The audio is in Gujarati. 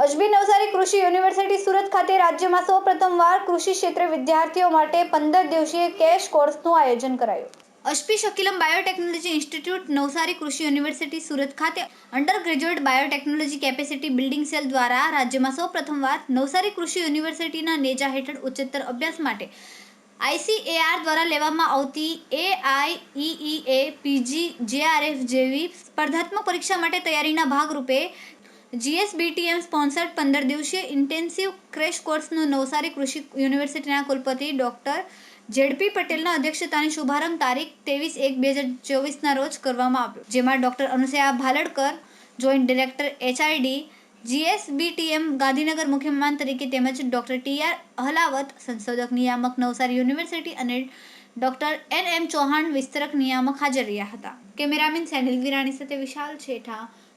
અજબી નવસારી કૃષિ યુનિવર્સિટી સુરત ખાતે રાજ્યમાં સૌ પ્રથમવાર કૃષિ ક્ષેત્રે વિદ્યાર્થીઓ માટે પંદર દિવસીય કેશ કોર્સનું આયોજન કરાયું. અશ્પી શકિલમ બાયોટેકનોલોજી ઇન્સ્ટિટ્યૂટ નવસારી કૃષિ યુનિવર્સિટી સુરત ખાતે under graduate biotechnology capacity building cell દ્વારા રાજ્યમાં સૌ પ્રથમવાર નવસારી કૃષિ યુનિવર્સિટીના નેજા હેઠળ ઉચ્ચતર અભ્યાસ માટે આઈસીએઆર દ્વારા લેવામાં આવતી એઆઈઈએ પીજી જેઆરએફ જેવી સ્પર્ધાત્મક પરીક્ષા માટે તૈયારીના ભાગરૂપે જીએસબીટીએમ સ્પોન્સર્ડ પંદર દિવસીય ઇન્ટેન્સિવ ક્રેશ કોર્સનું નવસારી કૃષિ યુનિવર્સિટીના કુલપતિ ડોક્ટર જેડપી પટેલના અધ્યક્ષતાની શુભારંભ તારીખ ત્રેવીસ એક બે હજાર ચોવીસના રોજ કરવામાં આવ્યો. જેમાં doctor Anusuya Bhaldakar, joint director HID GSBTM Gandhinagar મુખ્ય તરીકે તેમજ ડોક્ટર ટીઆર અહલાવત, સંશોધક નિયામક નવસારી યુનિવર્સિટી અને ડોક્ટર એન એમ ચૌહાણ વિસ્તરક નિયામક હાજર રહ્યા હતા. કેમેરામેન સેનિલ વિરાણી સાથે વિશાલ છેઠા